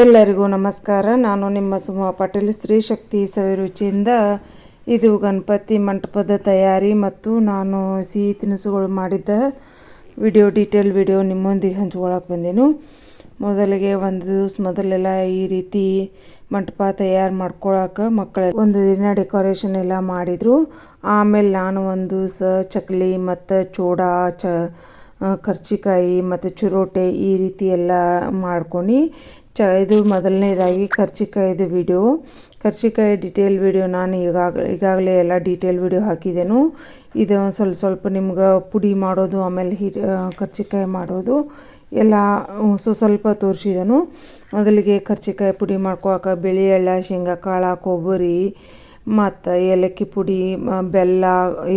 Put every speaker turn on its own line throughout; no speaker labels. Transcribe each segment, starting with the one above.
ಎಲ್ಲರಿಗೂ ನಮಸ್ಕಾರ. ನಾನು ನಿಮ್ಮ ಸುಮ ಪಾಟೀಲ್. ಸ್ತ್ರೀ ಶಕ್ತಿ ಸವಿರುಚಿಯಿಂದ ಇದು ಗಣಪತಿ ಮಂಟಪದ ತಯಾರಿ ಮತ್ತು ನಾನು ಸಿಹಿ ತಿನಿಸುಗಳು ಮಾಡಿದ್ದ ವಿಡಿಯೋ, ಡೀಟೇಲ್ ವಿಡಿಯೋ ನಿಮ್ಮೊಂದಿಗೆ ಹಂಚ್ಕೊಳಕ್ಕೆ ಬಂದೆನು. ಮೊದಲಿಗೆ ಒಂದು ದಿವಸ ಮೊದಲೆಲ್ಲ ಈ ರೀತಿ ಮಂಟಪ ತಯಾರು ಮಾಡ್ಕೊಳಕ್ಕೆ ಮಕ್ಕಳ ಒಂದು ದಿನ ಡೆಕೋರೇಷನ್ ಎಲ್ಲ ಮಾಡಿದರು. ಆಮೇಲೆ ನಾನು ಒಂದು ದಿವಸ ಚಕ್ಲಿ ಮತ್ತು ಚೂಡ, ಚ ಕರ್ಚಿಕಾಯಿ ಮತ್ತು ಚುರೋಟೆ ಈ ರೀತಿ ಎಲ್ಲ ಮಾಡ್ಕೊಂಡು ಚ ಇದು ಮೊದಲನೇದಾಗಿ ಕರ್ಚಿಕಾಯಿದು ವಿಡಿಯೋ ಕರ್ಚಿಕಾಯಿ ಡಿಟೇಲ್ ವಿಡಿಯೋ ನಾನು ಈಗಾಗ ಈಗಾಗಲೇ ಎಲ್ಲ ಡೀಟೇಲ್ ವಿಡಿಯೋ ಹಾಕಿದ್ದೇನು. ಇದು ಸ್ವಲ್ಪ ಸ್ವಲ್ಪ ನಿಮ್ಗೆ ಪುಡಿ ಮಾಡೋದು, ಆಮೇಲೆ ಹಿ ಕರ್ಚಿಕಾಯಿ ಮಾಡೋದು ಎಲ್ಲ ಸ್ವಲ್ಪ ತೋರಿಸಿದನು. ಮೊದಲಿಗೆ ಕರ್ಚಿಕಾಯಿ ಪುಡಿ ಮಾಡ್ಕೊಳಕ್ಕೆ ಬಿಳಿ ಎಳ್ಳ, ಶೇಂಗಾ ಕಾಳು, ಕೊಬ್ಬರಿ ಮತ್ತು ಏಲಕ್ಕಿ ಪುಡಿ ಬೆಲ್ಲ,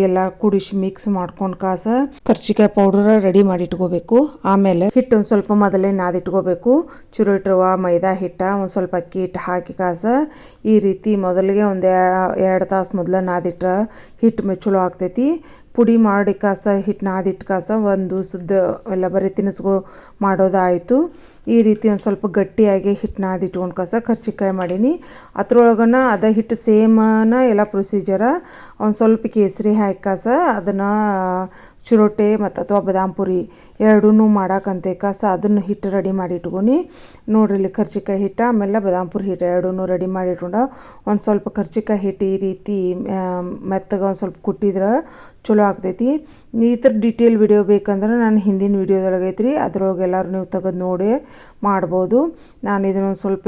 ಎಲ್ಲ ಕುಡಿಸಿ ಮಿಕ್ಸ್ ಮಾಡ್ಕೊಂಡು ಕಾಸ ಕರ್ಚಿಕಾಯಿ ಪೌಡರ್ ರೆಡಿ ಮಾಡಿ ಇಟ್ಕೋಬೇಕು. ಆಮೇಲೆ ಹಿಟ್ಟು ಒಂದು ಸ್ವಲ್ಪ ಮೊದಲೇ ನಾದಿಟ್ಕೋಬೇಕು ಚುರುಟ್ ರವ ಮೈದಾ ಹಿಟ್ಟ ಒಂದು ಸ್ವಲ್ಪ ಅಕ್ಕಿ ಹಿಟ್ಟು ಹಾಕಿ ಕಾಸ ಈ ರೀತಿ ಮೊದಲಿಗೆ ಒಂದು ಎರಡು ತಾಸು ಮೊದಲು ನಾದಿಟ್ರೆ ಹಿಟ್ಟು ಮೆಚ್ಚಲು ಆಗ್ತೈತಿ. ಪುಡಿ ಮಾಡಿ ಕಾಸ ಹಿಟ್ಟು ನಾದಿಟ್ಟು ಕಾಸ, ಒಂದು ಸುದ್ದ ಎಲ್ಲ ಬರೀ ತಿನಿಸುಗಳು ಮಾಡೋದಾಯಿತು. ಈ ರೀತಿ ಒಂದು ಸ್ವಲ್ಪ ಗಟ್ಟಿಯಾಗಿ ಹಿಟ್ಟು ನಾದಿಟ್ಕೊಂಡು ಕಸ, ಕರ್ಚಿಕಾಯಿ ಮಾಡೀನಿ. ಅದ್ರೊಳಗನ ಅದ ಹಿಟ್ಟು ಸೇಮನ ಎಲ್ಲ ಪ್ರೊಸೀಜರ ಒಂದು ಸ್ವಲ್ಪ ಕೇಸರಿ ಹಾಕಿ ಕಾಸ, ಅದನ್ನು ಚಿರೋಟೆ ಮತ್ತು ಅಥವಾ ಬಾದಾಮ್ ಪುರಿ ಎರಡೂ ಮಾಡಾಕಂತೆ ಕಸ ಅದನ್ನು ಹಿಟ್ಟು ರೆಡಿ ಮಾಡಿ ಇಟ್ಕೊಂಡು ನೋಡ್ರಿ ಇಲ್ಲಿ ಕರ್ಚಿಕಾಯಿ ಹಿಟ್ಟು, ಆಮೇಲೆ ಬಾದಾಮ್ ಪುರಿ ಹಿಟ್ಟು ಎರಡೂ ರೆಡಿ ಮಾಡಿ ಇಟ್ಕೊಂಡು ಒಂದು ಸ್ವಲ್ಪ ಕರ್ಚಿಕಾಯಿ ಹಿಟ್ಟು ಈ ರೀತಿ ಮೆತ್ತಗೆ ಒಂದು ಸ್ವಲ್ಪ ಕುಟ್ಟಿದ್ರೆ ಚಲೋ ಆಗ್ತೈತಿ. ಈ ಥರ ಡೀಟೇಲ್ ವಿಡಿಯೋ ಬೇಕಂದ್ರೆ ನಾನು ಹಿಂದಿನ ವಿಡಿಯೋದೊಳಗೆ ಐತ್ರಿ, ಅದ್ರೊಳಗೆ ಎಲ್ಲರೂ ನೀವು ತೆಗೆದು ನೋಡಿ ಮಾಡ್ಬೋದು. ನಾನು ಇದನ್ನೊಂದು ಸ್ವಲ್ಪ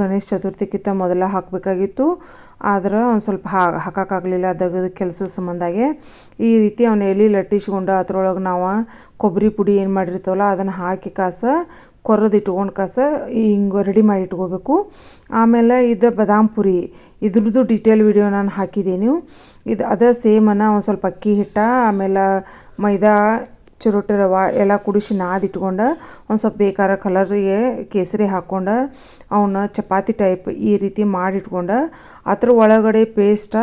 ಗಣೇಶ ಚತುರ್ಥಿಗಿಂತ ಮೊದಲ ಹಾಕಬೇಕಾಗಿತ್ತು. ಆದ್ರೆ ಒಂದು ಸ್ವಲ್ಪ ಹಾಕೋಕ್ಕಾಗಲಿಲ್ಲ, ದಗದ ಕೆಲಸ ಸಂಬಂಧಾಗೆ. ಈ ರೀತಿ ಅವನ ಎಲೆ ಲಟ್ಟಿಸ್ಕೊಂಡು ಅದ್ರೊಳಗೆ ನಾವು ಕೊಬ್ಬರಿ ಪುಡಿ ಏನು ಮಾಡಿರ್ತೀವಲ್ಲ, ಅದನ್ನು ಹಾಕಿ ಕಾಸ, ಕೊರದು ಇಟ್ಕೊಂಡು ಕಾಸ ಹಿಂಗೆ ರೆಡಿ ಮಾಡಿ ಇಟ್ಕೋಬೇಕು. ಆಮೇಲೆ ಇದು ಬದಾಮ್ ಪುರಿ, ಇದ್ರದ್ದು ಡೀಟೇಲ್ ವಿಡಿಯೋ ನಾನು ಹಾಕಿದ್ದೀನಿ. ಇದು ಅದೇ ಸೇಮನ್ನು ಒಂದು ಸ್ವಲ್ಪ ಅಕ್ಕಿ ಹಿಟ್ಟ, ಆಮೇಲೆ ಮೈದಾ ಚಿರೋಟಿ ರವ ಎಲ್ಲ ಕುಡಿಸಿ ನಾದಿಟ್ಕೊಂಡು ಒಂದು ಸ್ವಲ್ಪ ಬೇಕಾರ ಕಲರಿಗೆ ಕೇಸರಿ ಹಾಕ್ಕೊಂಡು ಅವನ್ನ ಚಪಾತಿ ಟೈಪ್ ಈ ರೀತಿ ಮಾಡಿಟ್ಕೊಂಡು ಅದ್ರ ಒಳಗಡೆ ಪೇಸ್ಟ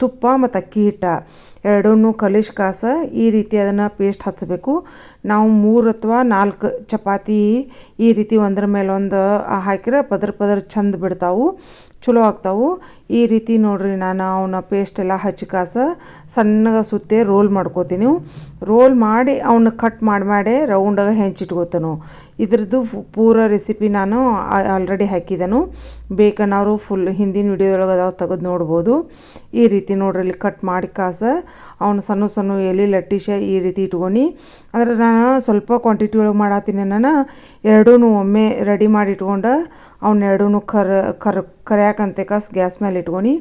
ತುಪ್ಪ ಮತ್ತು ಅಕ್ಕಿ ಹಿಟ್ಟ ಎರಡನ್ನೂ ಕಲಿಸ್ ಕಾಸ ಈ ರೀತಿ ಅದನ್ನು ಪೇಸ್ಟ್ ಹಚ್ಚಬೇಕು ನಾವು ಮೂರು ಅಥವಾ ನಾಲ್ಕು ಚಪಾತಿ ಈ ರೀತಿ ಒಂದ್ರ ಮೇಲೆ ಒಂದು ಹಾಕಿದ್ರೆ ಪದರ ಪದರ ಚಂದ ಬಿಡ್ತಾವು, ಚಲೋ ಆಗ್ತಾವು. ಈ ರೀತಿ ನೋಡ್ರಿ ನಾನು ಅವನ್ನ ಪೇಸ್ಟ್ ಎಲ್ಲ ಹಚ್ಚಿ ಕಾಸ ಸಣ್ಣಗೆ ಸುತ್ತೆ ರೋಲ್ ಮಾಡ್ಕೋತೀನಿ ರೋಲ್ ಮಾಡಿ ಅವನ್ನ ಕಟ್ ಮಾಡಿ ಮಾಡಿ ರೌಂಡಾಗ ಹೆಂಚಿಟ್ಕೋತಾನು ಇದ್ರದ್ದು ಪೂರ ರೆಸಿಪಿ ನಾನು ಆಲ್ರೆಡಿ ಹಾಕಿದನು. ಬೇಕನ್ನೋರು ಫುಲ್ ಹಿಂದಿನ ವಿಡಿಯೋದೊಳಗೆ ಅದಾವ ತೆಗೆದು ನೋಡ್ಬೋದು. ಈ ರೀತಿ ನೋಡ್ರಿ ಇಲ್ಲಿ ಕಟ್ ಮಾಡಿ ಕಾಸ ಅವನು ಸಣ್ಣ ಸಣ್ಣ ಎಲೆ ಲಟ್ಟಿಶ ಈ ರೀತಿ ಇಟ್ಕೊಂಡು ಅಂದ್ರೆ ನಾನು ಸ್ವಲ್ಪ ಕ್ವಾಂಟಿಟಿ ಒಳಗೆ ಮಾಡತ್ತೀನಿ ನಾನು ಎರಡೂ ಒಮ್ಮೆ ರೆಡಿ ಮಾಡಿ ಇಟ್ಕೊಂಡು ಅವನ್ನ ಎರಡೂ ಕರ್ ಕರ್, ಕರ್ಯಾಕಂತೆ ಕಾಸು ಗ್ಯಾಸ್ ಮೇಲೆ ಇಟ್ಕೊಂಡು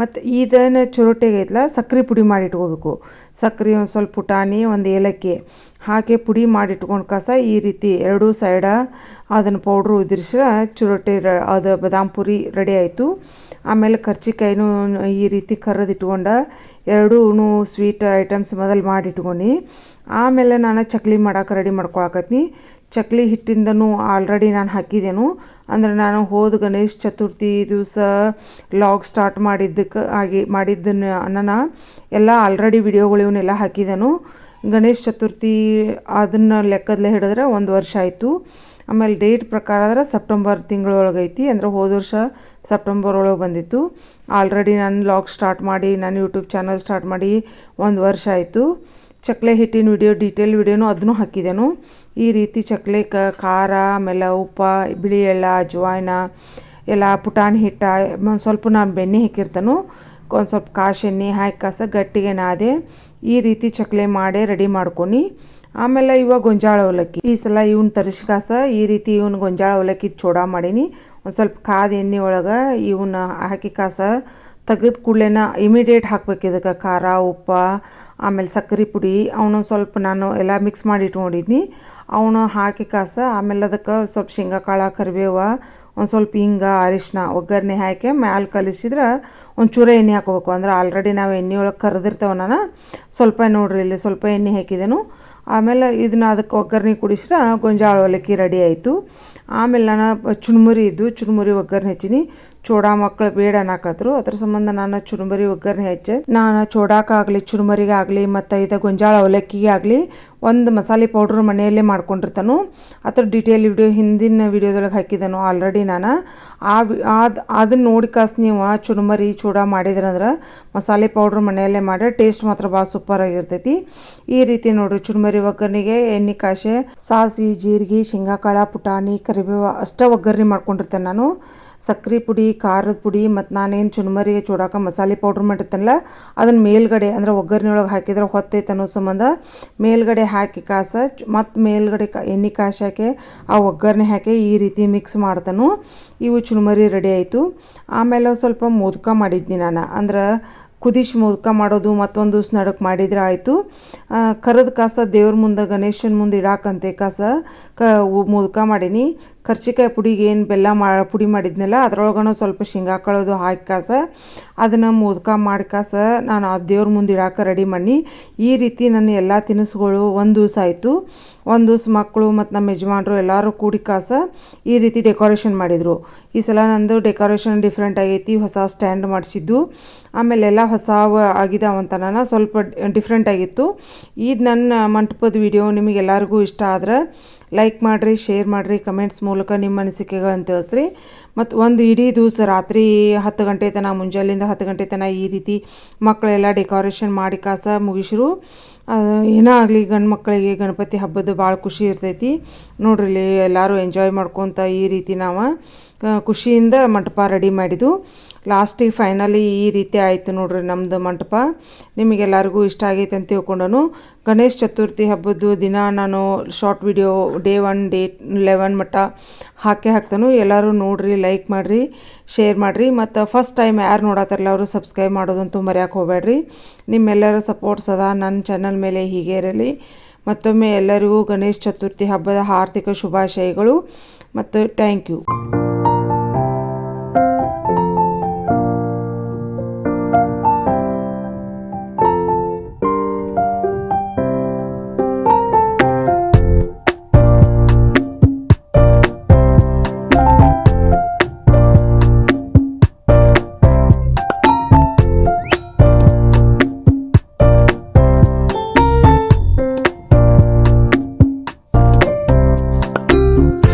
ಮತ್ತು ಇದನ್ನು ಚುರುಟೆಗೆ ಐತಲ್ಲ ಸಕ್ಕರೆ ಪುಡಿ ಮಾಡಿ ಇಟ್ಕೋಬೇಕು. ಸಕ್ಕರೆ ಒಂದು ಸ್ವಲ್ಪ ಪುಟಾಣಿ, ಒಂದು ಏಲಕ್ಕಿ ಹಾಕಿ ಪುಡಿ ಮಾಡಿ ಇಟ್ಕೊಂಡು ಕಸ, ಈ ರೀತಿ ಎರಡೂ ಸೈಡ ಅದನ್ನು ಪೌಡ್ರು ಉದುರಿಸ್ರೆ ಚುರೋಟೆ ರ, ಅದು ಬದಾಮ್ ಪುರಿ ರೆಡಿ ಆಯಿತು. ಆಮೇಲೆ ಕರ್ಚಿಕಾಯಿನೂ ಈ ರೀತಿ ಕರೆದಿಟ್ಕೊಂಡ ಎರಡೂ ಸ್ವೀಟ್ ಐಟಮ್ಸ್ ಮೊದಲು ಮಾಡಿ ಇಟ್ಕೊಂಡು ಆಮೇಲೆ ನಾನು ಚಕ್ಲಿ ಮಾಡೋಕೆ ರೆಡಿ ಮಾಡ್ಕೊಳಕತ್ನಿ. ಚಕ್ಲಿ ಹಿಟ್ಟಿಂದನೂ ಆಲ್ರೆಡಿ ನಾನು ಹಾಕಿದೆನು. ಅಂದ್ರೆ ನಾನು ಹೋದ ಗಣೇಶ ಚತುರ್ಥಿ ದಿವಸ ಲಾಗ್ ಸ್ಟಾರ್ಟ್ ಮಾಡಿದ್ದಕ್ಕೆ ಆಗಿ ಮಾಡಿದ್ದನ್ನು ನಾನು ಎಲ್ಲ ಆಲ್ರೆಡಿ ವಿಡಿಯೋಗಳು ಇವನ್ನೆಲ್ಲ ಹಾಕಿದೆನು. ಗಣೇಶ ಚತುರ್ಥಿ ಅದನ್ನು ಲೆಕ್ಕದಲ್ಲೇ ಹಿಡಿದ್ರೆ ಒಂದು ವರ್ಷ ಆಯಿತು. ಆಮೇಲೆ ಡೇಟ್ ಪ್ರಕಾರ ಆದರೆ ಸೆಪ್ಟೆಂಬರ್ ತಿಂಗಳೊಳಗೈತಿ, ಅಂದರೆ ಹೋದ ವರ್ಷ ಸೆಪ್ಟೆಂಬರ್ ಒಳಗೆ ಬಂದಿತ್ತು. ಆಲ್ರೆಡಿ ನಾನು ಲಾಗ್ ಸ್ಟಾರ್ಟ್ ಮಾಡಿ, ನಾನು ಯೂಟ್ಯೂಬ್ ಚಾನಲ್ ಸ್ಟಾರ್ಟ್ ಮಾಡಿ ಒಂದು ವರ್ಷ ಆಯಿತು. ಚಕ್ಲೆ ಹಿಟ್ಟಿನ ವಿಡಿಯೋ ಡೀಟೇಲ್ ವಿಡಿಯೋನು ಅದನ್ನು ಹಾಕಿದೆನು. ಈ ರೀತಿ ಚಕ್ಲೆ ಕ, ಖಾರ, ಆಮೇಲೆ ಉಪ್ಪ, ಬಿಳಿ ಎಳ್ಳ, ಅಜ್ವಾಯ್ನ, ಎಲ್ಲ ಪುಟಾಣಿ ಹಿಟ್ಟ ಒಂದು ಸ್ವಲ್ಪ ನಾನು ಬೆಣ್ಣೆ ಹಾಕಿರ್ತಾನು. ಒಂದು ಸ್ವಲ್ಪ ಕಾಶೆಣ್ಣೆ ಎಣ್ಣೆ ಹಾಕಿ ಕಾಸ, ಗಟ್ಟಿಗೆ ನಾದೆ. ಈ ರೀತಿ ಚಕ್ಲೆ ಮಾಡಿ ರೆಡಿ ಮಾಡ್ಕೊಂಡು ಆಮೇಲೆ ಇವಾಗ ಗೊಂಜಾಳ ಅವಲಕ್ಕಿ. ಈ ಸಲ ಇವ್ನ ತರಿಸ್ಕಾಸ ಈ ರೀತಿ ಇವ್ನ ಗೊಂಜಾಳ ಅವಲಕ್ಕಿ ಚೂಡ ಮಾಡೀನಿ. ಒಂದು ಸ್ವಲ್ಪ ಕಾದ ಎಣ್ಣೆ ಒಳಗೆ ಇವನ್ನ ಹಾಕಿ ಕಾಸ ತೆಗೆದ ಕೂಡಲೇನ ಇಮಿಡಿಯೇಟ್ ಹಾಕ್ಬೇಕು ಇದಕ್ಕೆ. ಖಾರ, ಉಪ್ಪು, ಆಮೇಲೆ ಸಕ್ಕರೆ ಪುಡಿ, ಅವನು ಸ್ವಲ್ಪ ನಾನು ಎಲ್ಲ ಮಿಕ್ಸ್ ಮಾಡಿ ಇಟ್ಕೊಂಡಿದ್ದೀನಿ ಅವನು ಹಾಕಿ ಕಾಸ, ಆಮೇಲೆ ಅದಕ್ಕೆ ಸ್ವಲ್ಪ ಶೇಂಗಾ, ಕಾಳು, ಕರಿಬೇವ, ಒಂದು ಸ್ವಲ್ಪ ಹಿಂಗ ಅರಿಶಿನ ಒಗ್ಗರಣೆ ಹಾಕಿ ಮ್ಯಾಲೆ ಕಲಿಸಿದ್ರೆ ಒಂಚೂರು ಎಣ್ಣೆ ಹಾಕೋಬೇಕು. ಅಂದ್ರೆ ಆಲ್ರೆಡಿ ನಾವು ಎಣ್ಣೆ ಒಳಗೆ ಕರೆದಿರ್ತೇವೆ ನಾನು. ಸ್ವಲ್ಪ ನೋಡ್ರಿ ಇಲ್ಲಿ ಸ್ವಲ್ಪ ಎಣ್ಣೆ ಹಾಕಿದೆನು. ಆಮೇಲೆ ಇದನ್ನ ಅದಕ್ಕೆ ಒಗ್ಗರಣೆ ಕುಡಿಸ್ರೆ ಗೊಂಜಾಳ ಅವಲಕ್ಕಿ ರೆಡಿ ಆಯಿತು. ಆಮೇಲೆ ನಾನು ಚುಣ್ಮುರಿ ಇದ್ದು ಚುಣ್ಮುರಿ ಒಗ್ಗರಣೆ ಹಚ್ಚೀನಿ. ಚೂಡ ಮಕ್ಕಳು ಬೇಡ ಅನ್ನಕತ್ರು. ಅದ್ರ ಸಂಬಂಧ ನಾನು ಚುರುಮರಿ ಒಗ್ಗರಣೆ ಹೆಚ್ಚೆ. ನಾನು ಚೋಡಾಕಾಗಲಿ ಚುರುಮರಿಗೆ ಆಗಲಿ ಮತ್ತು ಇದು ಗೊಂಜಾಳ ಅವಲಕ್ಕಿಗೆ ಆಗಲಿ ಒಂದು ಮಸಾಲೆ ಪೌಡ್ರ್ ಮನೆಯಲ್ಲೇ ಮಾಡ್ಕೊಂಡಿರ್ತಾನು. ಅದ್ರ ಡೀಟೇಲ್ ವಿಡಿಯೋ ಹಿಂದಿನ ವಿಡಿಯೋದೊಳಗೆ ಹಾಕಿದ್ದಾನು ಆಲ್ರೆಡಿ ನಾನು. ಆ ಅದು ಅದನ್ನ ನೋಡಿ ಕಾಸು ನೀವು ಚುರುಮರಿ, ಚೂಡ ಮಾಡಿದ್ರಂದ್ರೆ ಮಸಾಲೆ ಪೌಡ್ರ್ ಮನೆಯಲ್ಲೇ ಮಾಡಿ ಟೇಸ್ಟ್ ಮಾತ್ರ ಭಾಳ ಸೂಪರ್ ಆಗಿರ್ತೈತಿ. ಈ ರೀತಿ ನೋಡ್ರಿ ಚುರುಮರಿ ಒಗ್ಗರಣೆಗೆ ಎಣ್ಣೆ ಕಾಶೆ, ಸಾಸಿವೆ, ಜೀರಿಗೆ, ಶೇಂಗಾಕಾಳ, ಪುಟಾಣಿ, ಕರಿಬೇವು ಅಷ್ಟೇ ಒಗ್ಗರಣೆ ಮಾಡ್ಕೊಂಡಿರ್ತೇನೆ ನಾನು. ಸಕ್ರೆ ಪುಡಿ, ಖಾರದ ಪುಡಿ ಮತ್ತು ನಾನೇನು ಚುನ್ಮರಿ ಚೂಡಾಕ ಮಸಾಲೆ ಪೌಡ್ರ್ ಮಾಡಿರ್ತೇನಲ್ಲ ಅದನ್ನು ಮೇಲ್ಗಡೆ ಅಂದ್ರೆ ಒಗ್ಗರಣೆ ಒಳಗೆ ಹಾಕಿದ್ರೆ ಹೊತ್ತೈತೆ ಅನ್ನೋ ಸಂಬಂಧ, ಮೇಲ್ಗಡೆ ಹಾಕಿ ಕಾಸ ಮತ್ತು ಮೇಲ್ಗಡೆ ಕ ಎಣ್ಣೆ ಕಾಸು ಹಾಕಿ ಆ ಒಗ್ಗರಣೆ ಹಾಕಿ ಈ ರೀತಿ ಮಿಕ್ಸ್ ಮಾಡ್ತಾನು. ಇವು ಚುನ್ಮರಿ ರೆಡಿ ಆಯಿತು. ಆಮೇಲೆ ಸ್ವಲ್ಪ ಮೋದಕ ಮಾಡಿದ್ನಿ ನಾನು. ಅಂದ್ರೆ ಕುದಿಸಿ ಮೋದಕ ಮಾಡೋದು ಮತ್ತೊಂದು ದಿವ್ಸ ನಡಕ್ಕೆ ಮಾಡಿದ್ರೆ ಆಯಿತು. ಕರದ ಕಾಸ ದೇವ್ರ ಮುಂದೆ ಗಣೇಶನ ಮುಂದೆ ಇಡಾಕಂತೆ ಕಾಸ, ಕ ಮೋದಕ ಮಾಡೀನಿ. ಕರ್ಚಿಕಾಯಿ ಪುಡಿಗೆ ಏನು ಬೆಲ್ಲ ಮಾ, ಪುಡಿ ಮಾಡಿದ್ನಲ್ಲ, ಅದ್ರೊಳಗನ ಸ್ವಲ್ಪ ಶೇಂಗಾ ಕಳೋದು ಹಾಕಿ ಕಾಸ ಅದನ್ನು ಮೋದಕ ಮಾಡಿ ಕಾಸ ನಾನು ಆ ದೇವ್ರ ಮುಂದೆ ಇಡಾಕ ರೆಡಿ ಮಾಡಿ ಈ ರೀತಿ ನನ್ನ ಎಲ್ಲ ತಿನಿಸುಗಳು ಒಂದು ದಿವಸ ಆಯಿತು. ಒಂದು ದಿವ್ಸ ಮಕ್ಕಳು ಮತ್ತು ನಮ್ಮ ಯಜಮಾನರು ಎಲ್ಲರೂ ಕೂಡಿ ಕಾಸ ಈ ರೀತಿ ಡೆಕೋರೇಷನ್ ಮಾಡಿದರು. ಈ ಸಲ ನಂದು ಡೆಕೋರೇಷನ್ ಡಿಫ್ರೆಂಟ್ ಆಗೈತಿ, ಹೊಸ ಸ್ಟ್ಯಾಂಡ್ ಮಾಡಿಸಿದ್ದು. ಆಮೇಲೆ ಎಲ್ಲ ಹೊಸ ಆಗಿದಾವಂತ ನಾನು ಸ್ವಲ್ಪ ಡಿಫ್ರೆಂಟ್ ಆಗಿತ್ತು. ಇದು ನನ್ನ ಮಂಟಪದ ವಿಡಿಯೋ ನಿಮಗೆಲ್ಲರಿಗೂ ಇಷ್ಟ ಆದ್ರೆ ಲೈಕ್ ಮಾಡಿರಿ ಶೇರ್ ಮಾಡಿರಿ ಕಮೆಂಟ್ಸ್ ಮೂಲಕ ನಿಮ್ಮ ಅನಿಸಿಕೆಗಳನ್ನು ತಿಳಿಸ್ರಿ. ಮತ್ತು ಒಂದು ಇಡೀ ದಿವಸ ರಾತ್ರಿ ಹತ್ತು ಗಂಟೆ ತನಕ, ಮುಂಜಾನೆಯಿಂದ ಹತ್ತು ಗಂಟೆ ತನಕ ಈ ರೀತಿ ಮಕ್ಕಳೆಲ್ಲ ಡೆಕೋರೇಷನ್ ಮಾಡಿ ಕಾಸ ಮುಗಿಸ್ರು. ಏನೇ ಆಗಲಿ, ಗಂಡು ಮಕ್ಕಳಿಗೆ ಗಣಪತಿ ಹಬ್ಬದ ಭಾಳ ಖುಷಿ ಇರ್ತೈತಿ. ನೋಡ್ರಿ ಎಲ್ಲರೂ ಎಂಜಾಯ್ ಮಾಡ್ಕೊತ ಈ ರೀತಿ ನಾವು ಖುಷಿಯಿಂದ ಮಂಟಪ ರೆಡಿ ಮಾಡಿದ್ದು. ಲಾಸ್ಟಿಗೆ ಫೈನಲಿ ಈ ರೀತಿ ಆಯಿತು ನೋಡ್ರಿ ನಮ್ಮದು ಮಂಟಪ. ನಿಮಗೆಲ್ಲರಿಗೂ ಇಷ್ಟ ಆಗೈತೆ ಅಂತ ತಿಳ್ಕೊಂಡನು. ಗಣೇಶ ಚತುರ್ಥಿ ಹಬ್ಬದ್ದು ದಿನ ನಾನು short video day one day eleven ಮಟ್ಟ ಹಾಕಿ ಹಾಕ್ತಾನು. ಎಲ್ಲರೂ ನೋಡಿರಿ ಲೈಕ್ ಮಾಡಿರಿ ಶೇರ್ ಮಾಡಿರಿ. ಮತ್ತು ಫಸ್ಟ್ ಟೈಮ್ ಯಾರು ನೋಡತ್ತಾರಲ್ಲ ಅವರು ಸಬ್ಸ್ಕ್ರೈಬ್ ಮಾಡೋದಂತೂ ಮರೆಯೋಕೆ ಹೋಗಬೇಡ್ರಿ. ನಿಮ್ಮೆಲ್ಲರ ಸಪೋರ್ಟ್ಸ್ ಅದ ನನ್ನ ಚಾನಲ್ ಮೇಲೆ ಹೀಗೆ ಇರಲಿ. ಮತ್ತೊಮ್ಮೆ ಎಲ್ಲರಿಗೂ ಗಣೇಶ ಚತುರ್ಥಿ ಹಬ್ಬದ ಆರ್ಥಿಕ ಶುಭಾಶಯಗಳು. ಮತ್ತು ಥ್ಯಾಂಕ್ ಯು Música